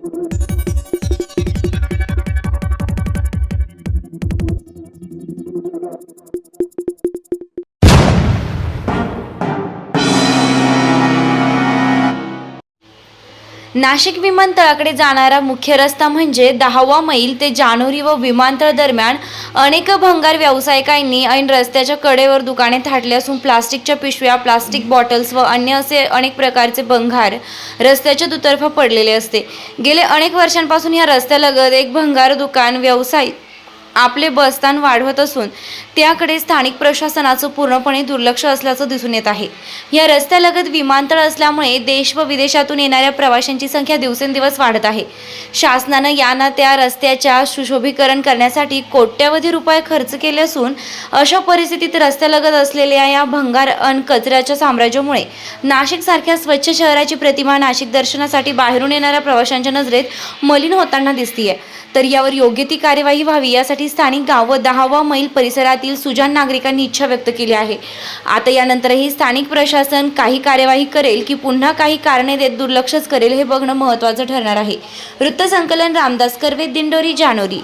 you Nashik विमानतळाकडे जाणारा मुख्य रस्ता म्हणजे दहावा मैल ते जानोरी व विमानतळ दरम्यान अनेक भंगार व्यावसायिकांनी ऐन रस्त्याच्या कडेवर दुकाने थाटले असून प्लास्टिकच्या पिशव्या प्लास्टिक बॉटल्स व अन्य असे अनेक प्रकारचे भंगार रस्त्याच्या दुतर्फा पडलेले असते. गेले अनेक वर्षांपासून या रस्त्यालगत एक भंगार दुकान व्यावसायिक आपले बसस्थान वाढवत असून त्याकडे स्थानिक प्रशासनाचं पूर्णपणे दुर्लक्ष असल्याचं दिसून येत आहे. या रस्त्यालगत विमानतळ असल्यामुळे देश व विदेशातून येणाऱ्या प्रवाशांची संख्या दिवसेंदिवस वाढत आहे. शासनानं यांना त्या रस्त्याच्या सुशोभीकरण करण्यासाठी कोट्यवधी रुपये खर्च केले असून अशा परिस्थितीत रस्त्यालगत असलेल्या या भंगार अन कचऱ्याच्या साम्राज्यामुळे नाशिकसारख्या स्वच्छ शहराची प्रतिमा नाशिक दर्शनासाठी बाहेरून येणाऱ्या प्रवाशांच्या नजरेत मलिन होताना दिसतीये. तर यावर योग्य ती कार्यवाही व्हावी यासाठी स्थानिक गाव व दहावा मैल परिसरातील सुजान नागरिकांनी इच्छा व्यक्त केली आहे. आता यानंतरही स्थानिक प्रशासन काही कार्यवाही करेल की पुन्हा काही कारणे देत दुर्लक्षच करेल हे बघणं महत्त्वाचं ठरणार आहे. वृत्तसंकलन रामदास कर्वे दिंडोरी जानोरी.